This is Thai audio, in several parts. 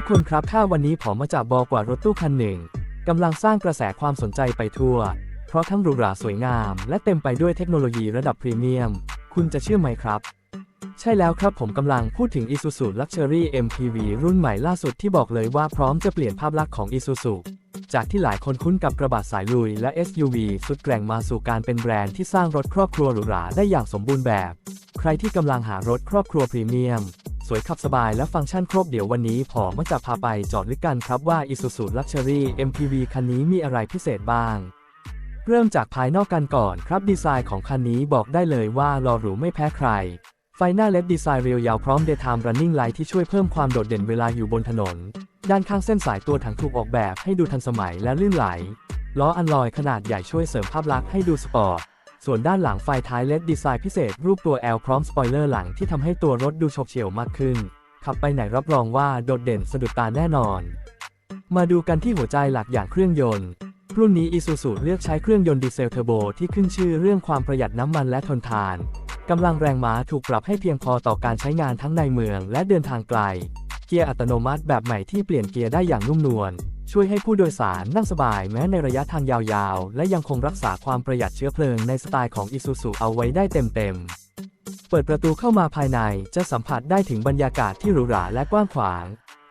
ทุกคนครับถ้าวันนี้ผมมาจากบอกว่ารถตู้คันหนึ่งกำลังสร้างกระแสความสนใจไปทั่ว เพราะทั้งหรูหราสวยงาม และเต็มไปด้วยเทคโนโลยีระดับพรีเมียม คุณจะเชื่อไหมครับ ใช่แล้วครับผมกำลังพูดถึง Isuzu Luxury MPV รุ่นใหม่ล่าสุดที่บอกเลยว่าพร้อมจะเปลี่ยนภาพลักษณ์ของ Isuzu จากที่หลายคนคุ้นกับกระบะสายลุยและ SUV สุดแกร่งมาสู่การเป็นแบรนด์ที่สร้างรถครอบครัวหรูหราได้อย่างสมบูรณ์แบบ ใครที่กำลังหารถครอบครัวพรีเมียม สวยขับสบายและฟังก์ชันครบเดี๋ยววันนี้ผมมาจะพาไปจอดลึกกันครับว่า Isuzu Luxury MPV คันนี้มีอะไรพิเศษบ้าง เริ่มจากภายนอกกันก่อนครับดีไซน์ของคันนี้บอกได้เลยว่าหล่อหรูไม่แพ้ใคร ไฟหน้าเลดดีไซน์เรียวยาวพร้อม Daytime Running Light ที่ช่วยเพิ่มความโดดเด่นเวลาอยู่บนถนน ด้านข้างเส้นสายตัวถังถูกออกแบบให้ดูทันสมัยและลื่นไหลล้ออันลอยขนาดใหญ่ช่วยเสริมภาพลักษณ์ให้ดูสปอร์ต ส่วนด้านหลังไฟท้ายเลดดีไซน์พิเศษรูปตัว L พร้อมสปอยเลอร์หลังที่ทำให้ตัวรถดูโฉบเฉี่ยวมากขึ้น ขับไปไหนรับรองว่าโดดเด่นสะดุดตาแน่นอน มาดูกันที่หัวใจหลักอย่างเครื่องยนต์ รุ่นนี้ Isuzu เลือกใช้เครื่องยนต์ดีเซลเทอร์โบที่ขึ้นชื่อเรื่องความประหยัดน้ำมันและทนทานกำลังแรงม้าถูกปรับให้เพียงพอต่อการใช้งานทั้งในเมืองและเดินทางไกล เกียร์อัตโนมัติแบบใหม่ที่เปลี่ยนเกียร์ได้อย่างนุ่มนวล ช่วยให้ผู้โดยสารนั่งสบายแม้ในระยะทางยาวๆ และยังคงรักษาความประหยัดเชื้อเพลิงในสไตล์ของ Isuzu เอาไว้ได้เต็มๆ เปิดประตูเข้ามาภายในจะสัมผัสได้ถึงบรรยากาศที่หรูหราและกว้างขวาง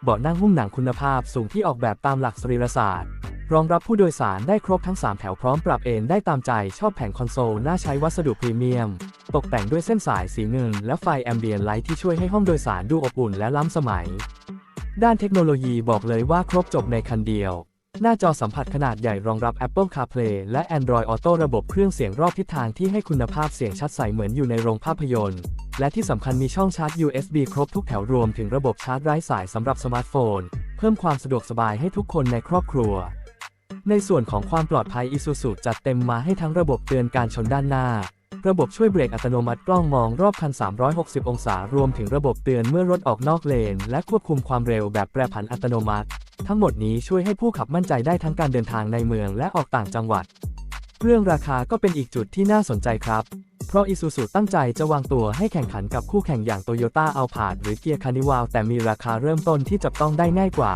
เบาะนั่งหุ้มหนังคุณภาพสูงที่ออกแบบตามหลักสรีรศาสตร์ รองรับผู้โดยสารได้ครบทั้ง 3 แถวพร้อมปรับเอนได้ตามใจชอบแผงคอนโซลน่าใช้วัสดุพรีเมียม ตกแต่งด้วยเส้นสายสีเงิน และไฟแอมเบียนไลท์ที่ช่วยให้ห้องโดยสารดูอบอุ่นและล้ำสมัย ด้านเทคโนโลยีบอกเลยว่าครบจบในคันเดียว หน้าจอสัมผัสขนาดใหญ่รองรับ Apple CarPlay และ Android Auto ระบบเครื่องเสียงรอบทิศทางที่ให้คุณภาพเสียงชัดใสเหมือนอยู่ในโรงภาพยนตร์ และที่สำคัญมีช่องชาร์จ USB ครบทุกแถวรวมถึงระบบชาร์จไร้สายสำหรับสมาร์ทโฟน เพิ่มความสะดวกสบายให้ทุกคนในครอบครัว ในส่วนของความปลอดภัย Isuzu จัดเต็มมาให้ทั้งระบบเตือนการชนด้านหน้า ระบบช่วยเบรกอัตโนมัติกล้องมองรอบคัน 360 องศารวมถึงระบบเตือนเมื่อรถออกนอกเลน และควบคุมความเร็วแบบแปรผันอัตโนมัติ ทั้งหมดนี้ช่วยให้ผู้ขับมั่นใจได้ทั้งการเดินทางในเมืองและออกต่างจังหวัด เรื่องราคาก็เป็นอีกจุดที่น่าสนใจครับ เพราะ Isuzu ตั้งใจจะวางตัวให้แข่งขันกับคู่แข่งอย่าง Toyota Alphard หรือ Gear Carnival แต่มีราคาเริ่มต้นที่จับต้องได้ง่ายกว่า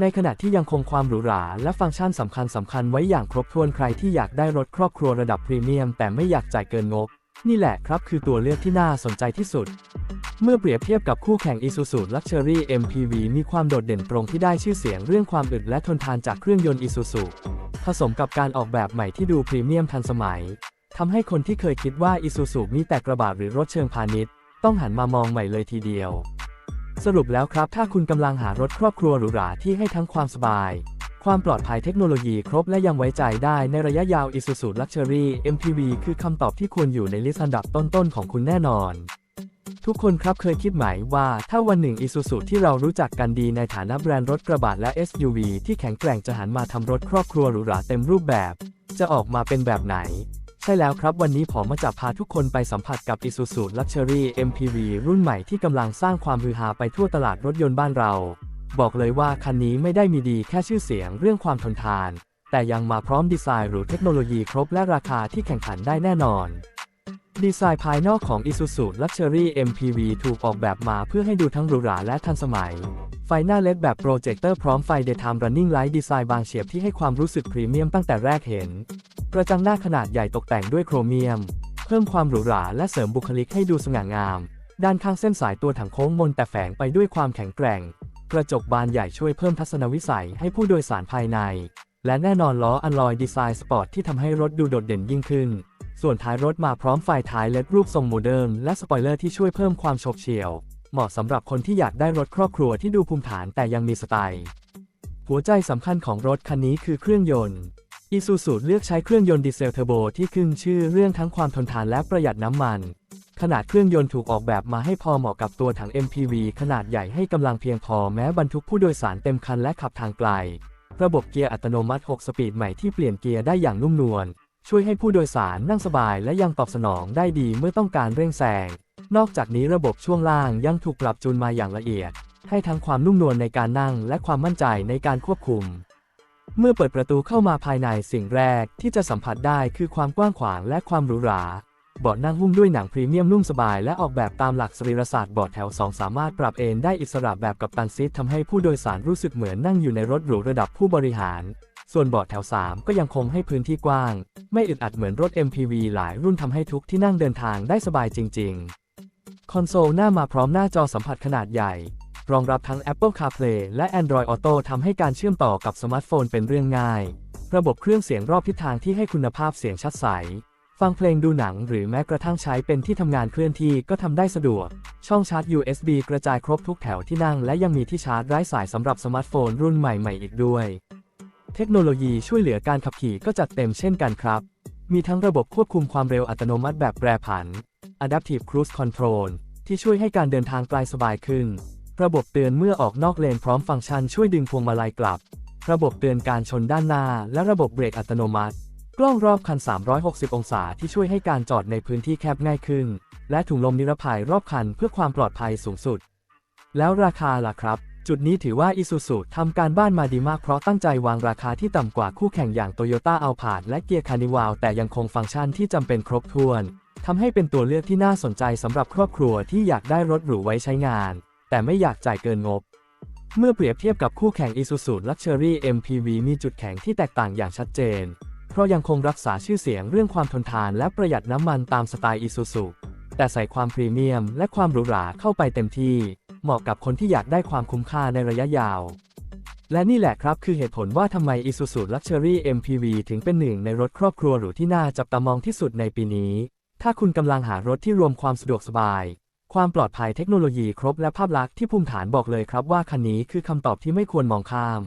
ในขณะที่ยังคงความหรูหราและฟังก์ชันสำคัญสำคัญไว้อย่างครบถ้วนใครที่อยากได้รถครอบครัวระดับพรีเมียม แต่ไม่อยากจ่ายเกินงบ นี่แหละครับคือตัวเลือกที่น่าสนใจที่สุด เมื่อเปรียบเทียบกับคู่แข่ง Isuzu Luxury MPV มีความโดดเด่นตรงที่ได้ชื่อเสียงเรื่องความอึดและทนทานจากเครื่องยนต์ Isuzu ผสมกับการออกแบบใหม่ที่ดูพรีเมียมทันสมัยทำให้คนที่เคยคิดว่า Isuzu มีแต่กระบะหรือรถเชิงพาณิชย์ ต้องหันมามองใหม่เลยทีเดียว สรุปแล้วครับ ถ้าคุณกำลังหารถครอบครัวหรูหราที่ให้ทั้งความสบาย ความปลอดภัยเทคโนโลยีครบและยังไว้ใจได้ในระยะยาว Isuzu Luxury MPV คือคำตอบที่ควรอยู่ในลิสต์อันดับต้นๆของคุณแน่นอน ทุกคนครับเคยคิดไหมว่าถ้าวันหนึ่ง Isuzu ที่เรารู้จักกันดีในฐานะแบรนด์รถกระบะและ SUV ที่แข็งแกร่งจะหันมาทำรถครอบครัวหรูหราเต็มรูปแบบ จะออกมาเป็นแบบไหน ใช่แล้วครับวันนี้ผมมาจะพาทุกคนไปสัมผัสกับ Isuzu Luxury MPV รุ่นใหม่ที่กำลังสร้างความฮือฮาไปทั่วตลาดรถยนต์บ้านเรา บอกเลยว่าคันนี้ไม่ได้มีดีแค่ชื่อเสียงเรื่องความทนทาน แต่ยังมาพร้อมดีไซน์หรือเทคโนโลยีครบและราคาที่แข่งขันได้แน่นอน ดีไซน์ภายนอกของ Isuzu Luxury MPV ถูกออกแบบมาเพื่อให้ดูทั้งหรูหราและทันสมัย ไฟหน้าเล็ดแบบโปรเจคเตอร์พร้อมไฟ Daytime Running Light ดีไซน์บางเฉียบที่ให้ความรู้สึกพรีเมียมตั้งแต่แรกเห็น กระจังหน้าขนาดใหญ่ตกแต่งด้วยโครเมียม เพิ่มความหรูหราและเสริมบุคลิกให้ดูสง่างาม ด้านข้างเส้นสายตัวถังโค้งมนแต่แฝงไปด้วยความแข็งแกร่ง กระจกบานใหญ่ช่วยเพิ่มทัศนวิสัยให้ผู้โดยสารภายใน และแน่นอนล้ออันลอยดีไซน์สปอร์ตที่ทำให้รถดูโดดเด่นยิ่งขึ้น ส่วนท้ายรถมาพร้อมไฟท้ายเล็ดรูปทรงโมเดิร์นและสปอยเลอร์ที่ช่วยเพิ่มความโฉบเฉี่ยว เหมาะสำหรับคนที่อยากได้รถครอบครัวที่ดูภูมิฐานแต่ยังมีสไตล์หัวใจสำคัญของรถคันนี้คือเครื่องยนต์ Isuzu เลือกใช้เครื่องยนต์ดีเซลเทอร์โบที่ขึ้นชื่อเรื่องทั้งความทนทานและประหยัดน้ำมัน ขนาดเครื่องยนต์ถูกออกแบบมาให้พอเหมาะกับตัวถัง MPV ขนาดใหญ่ให้กำลังเพียงพอแม้บรรทุกผู้โดยสารเต็มคันและขับทางไกล ระบบเกียร์อัตโนมัติ 6 สปีดใหม่ที่เปลี่ยนเกียร์ได้อย่างนุ่มนวล ช่วยให้ผู้โดยสารนั่งสบายและยังตอบสนองได้ดีเมื่อต้องการเร่งแซง นอกจากนี้ระบบช่วงล่างยังถูกปรับจูนมาอย่างละเอียด ให้ทั้งความนุ่มนวลในการนั่งและความมั่นใจในการควบคุม เมื่อเปิดประตูเข้ามาภายในสิ่งแรกที่จะสัมผัสได้คือความกว้างขวางและความหรูหราเบาะนั่งหุ้มด้วยหนังพรีเมียมนุ่มสบายและออกแบบตามหลักสรีรศาสตร์เบาะแถว 2 สามารถปรับเอนได้อิสระแบบกับตันซีททำให้ผู้โดยสารรู้สึกเหมือนนั่งอยู่ในรถหรูระดับผู้บริหาร ส่วนเบาะแถว 3 ก็ยังคงให้พื้นที่กว้าง ไม่อึดอัดเหมือนรถ MPV หลายรุ่นทำให้ทุกที่นั่งเดินทางได้สบายจริง ๆ คอนโซลหน้ามาพร้อมหน้าจอสัมผัสขนาดใหญ่ รองรับทั้ง Apple CarPlay และ Android Auto ทำให้การเชื่อมต่อกับสมาร์ทโฟนเป็นเรื่องง่าย ระบบเครื่องเสียงรอบทิศทางที่ให้คุณภาพเสียงชัดใส ฟังเพลงดูหนังหรือแม้กระทั่งใช้เป็นที่ทำงานเคลื่อนที่ก็ทำได้สะดวก ช่องชาร์จ USB กระจายครบทุกแถวที่นั่ง และยังมีที่ชาร์จไร้สายสำหรับสมาร์ทโฟนรุ่นใหม่ๆอีกด้วย เทคโนโลยีช่วยเหลือการขับขี่ก็จัดเต็มเช่นกันครับ มีทั้งระบบควบคุมความเร็วอัตโนมัติแบบแปรผัน Adaptive Cruise Control ที่ช่วยให้การเดินทางไกลสบายขึ้น ระบบเตือนเมื่อออกนอกเลนพร้อมฟังก์ชันช่วยดึงพวงมาลัยกลับ ระบบเตือนการชนด้านหน้า และระบบเบรกอัตโนมัติ กล้องรอบคัน 360 องศาที่ช่วยให้การจอดในพื้นที่แคบง่ายขึ้น และถุงลมนิรภัยรอบคันเพื่อความปลอดภัยสูงสุด แล้วราคาล่ะครับ จุดนี้ถือว่า Isuzu ทำการบ้านมาดีมากเพราะตั้งใจวางราคาที่ต่ำกว่าคู่แข่งอย่าง Toyota Alphard และ Gear Carnival แต่ยังคงฟังก์ชันที่จำเป็นครบถ้วนทำให้เป็นตัวเลือกที่น่าสนใจสำหรับครอบครัวที่อยากได้รถหรูไว้ใช้งาน แต่ไม่อยากจ่ายเกินงบ เมื่อเปรียบเทียบกับคู่แข่ง Isuzu Luxury MPV มีจุดแข็งที่แตกต่างอย่างชัดเจน เพราะยังคงรักษาชื่อเสียงเรื่องความทนทานและประหยัดน้ำมันตามสไตล์ Isuzu แต่ใส่ความพรีเมียมและความหรูหราเข้าไปเต็มที่ เหมาะกับคนที่อยากได้ความคุ้มค่าในระยะยาว และนี่แหละครับคือเหตุผลว่าทำไม Isuzu Luxury MPV ถึงเป็นหนึ่งในรถครอบครัวหรูที่น่าจับตามองที่สุดในปีนี้ ถ้าคุณกำลังหารถที่รวมความสะดวกสบาย ความปลอดภัยเทคโนโลยีครบและภาพลักษณ์ที่ภูมิฐานบอกเลยครับว่าคันนี้คือคำตอบที่ไม่ควรมองข้าม